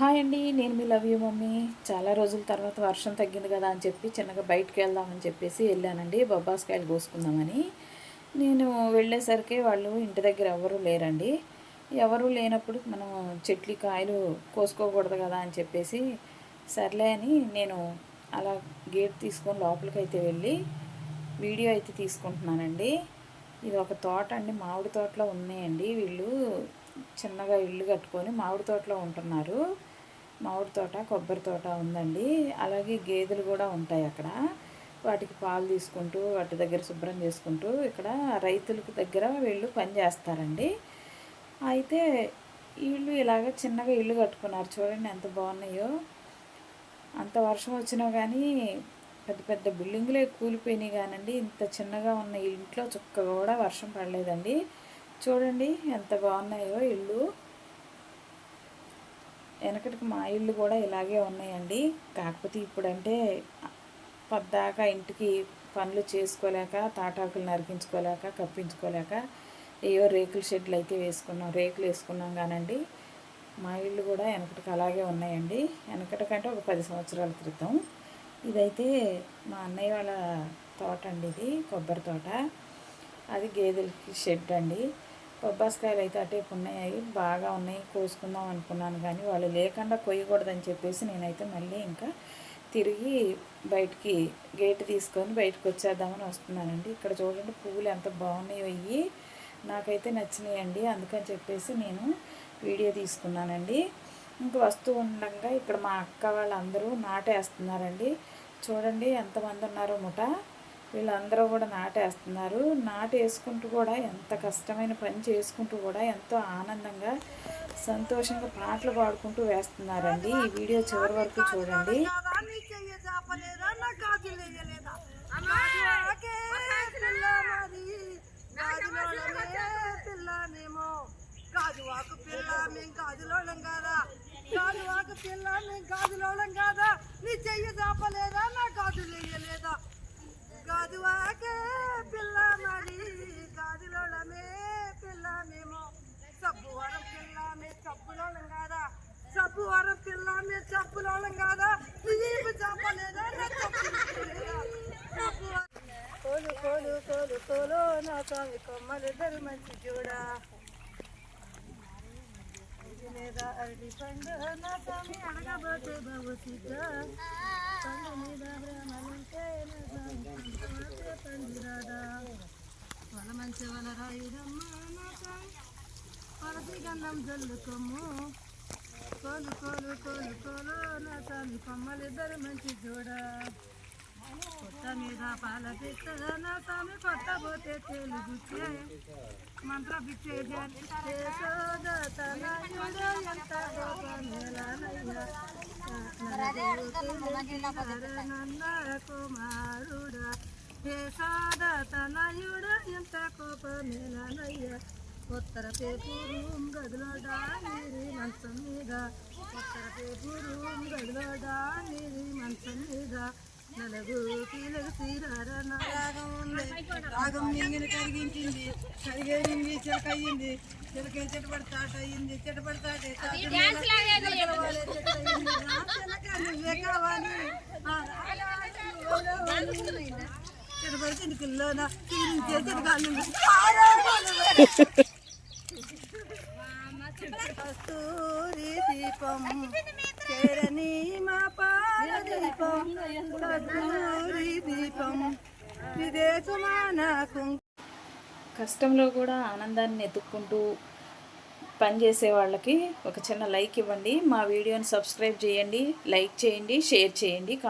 Hi అండి నేను మీ love you mummy. చాలా రోజుల తర్వాత వర్షం తగ్గింది కదా అని చెప్పి చిన్నగా బయటకు వెళ్దామని చెప్పేసి వెళ్ళానండి బొబ్బాస్కాయలు కోసుకుందామని. నేను వెళ్ళేసరికి వాళ్ళు ఇంటి దగ్గర ఎవరు లేరండి. ఎవరు లేనప్పుడు మనం చెట్లు కాయలు కోసుకోకూడదు కదా అని చెప్పేసి సర్లే అని నేను అలా గేట్ తీసుకొని లోపలికి అయితే వెళ్ళి వీడియో అయితే తీసుకుంటున్నానండి. ఇది ఒక తోట అండి మామిడి తోటలో ఉన్నాయండి వీళ్ళు. చిన్నగా ఇల్లు కట్టుకొని మామిడి తోటలో ఉంటున్నారు. మామిడి తోట కొబ్బరి తోట ఉందండి. అలాగే గేదెలు కూడా ఉంటాయి అక్కడ. వాటికి పాలు తీసుకుంటూ వాటి దగ్గర శుభ్రం చేసుకుంటూ ఇక్కడ రైతులకు దగ్గర వీళ్ళు పని చేస్తారండి. అయితే వీళ్ళు ఇలాగ చిన్నగా ఇల్లు కట్టుకున్నారు. చూడండి ఎంత బాగున్నాయో. అంత వర్షం వచ్చినా కానీ పెద్ద పెద్ద బిల్డింగులే కూలిపోయినాయి కానండి. ఇంత చిన్నగా ఉన్న ఇంట్లో చుక్కగా కూడా వర్షం పడలేదండి. చూడండి ఎంత బాగున్నాయో ఇల్లు వెనకటికి మా ఇల్లు కూడా ఇలాగే ఉన్నాయండి. కాకపోతే ఇప్పుడంటే పద్దాకా ఇంటికి పనులు చేసుకోలేక తాటాకులు నరికించుకోలేక కప్పించుకోలేక ఏవో రేకుల షెడ్లు అయితే వేసుకున్నాం రేకులు వేసుకున్నాం కానండి. మా ఇల్లు కూడా వెనకటికి అలాగే ఉన్నాయండి. వెనకటికంటే ఒక పది సంవత్సరాల క్రితం. ఇదైతే మా అన్నయ్య వాళ్ళ తోట అండి ఇది కొబ్బరి తోట. అది గేదెలకి షెడ్ అండి. బొబ్బాస్కాయలు అయితే అటే ఉన్నాయి బాగా ఉన్నాయి కోసుకుందాం అనుకున్నాను కానీ వాళ్ళు లేకుండా కొయ్యకూడదని చెప్పేసి నేనైతే మళ్ళీ ఇంకా తిరిగి బయటికి గేట్ తీసుకొని బయటకు వచ్చేద్దామని వస్తున్నానండి. ఇక్కడ చూడండి పువ్వులు ఎంత బాగున్నాయో ఇవి నాకైతే నచ్చినాయండి అందుకని చెప్పేసి నేను వీడియో తీసుకున్నానండి. ఇంక వస్తూ ఉండగా ఇక్కడ మా అక్క వాళ్ళందరూ నాటేస్తున్నారండి. చూడండి ఎంతమంది ఉన్నారో ముఠ. వీళ్ళందరూ కూడా నాటేస్తున్నారు. నాటేసుకుంటూ కూడా ఎంత కష్టమైన పని చేసుకుంటూ కూడా ఎంతో ఆనందంగా సంతోషంగా పాటలు పాడుకుంటూ వేస్తున్నారండి. ఈ వీడియో చివరి వరకు చూడండి. గాజువాకు పిల్ల మేము గాజులోళం కాదా గాజువాకు పిల్ల మేము గాజులోళం కాదా నీ చెయ్యి చాపలేదా? నా గాజులు వేయలేదా? గాజువాకే పిల్ల మరి గాజులోళమే పిల్ల మేము. సబ్బువరం పిల్ల మేము కాదా? సబ్బువరం పిల్ల మేము చప్పులోళం కాదా? నీ చెయ్యి నా చప్పులు కోలు కోలు కోలు కోలు నా స్వామి కొమ్మలిద్దరు మంచి చూడా. మీద అరటి పండు నా స్వామి అడగబోతే బాబు సీత పండు మీద భ్రమలుంటే నా స్వామి పండు పండిరాదా వల మంచి వల పరసి గంధం జల్లుకొమ్ము. కోలు కోలు కోలు కోలు నా తల్లి కొమ్మలిద్దరు మంచి చూడ కొత్త మీద పాల పిట్ట నా స్వామి కొత్త పోతే తెలుగుచ్చే మంత్ర పిచ్చే ఎంత నంద కుమారుడా. తనయుడ ఎంత కోపమేలనయ్య ఉత్తర పేపు రూమ్ గదిలో డానిరి మంచం మీద. ఉత్తర పేపు రూమ్ గదిలో డానిరి మంచం మీద. నలుగు కీలకు రాగం ఉంది. రాగం మింగిన కరిగించింది. కరిగేరింది చిలకయ్యింది. చిలకే చెట్టుబడి తాట అయ్యింది చెట్టుబడి తాట నువ్వే కావాలి. కస్తూరి దీపం చేరని మా పాల దీపం. కస్తూరి దీపం కష్టంలో కూడా ఆనందాన్ని ఎత్తుక్కుంటూ పనిచేసే వాళ్ళకి ఒక చిన్న లైక్ ఇవ్వండి. మా వీడియోని సబ్స్క్రైబ్ చేయండి లైక్ చేయండి షేర్ చేయండి కామెంట్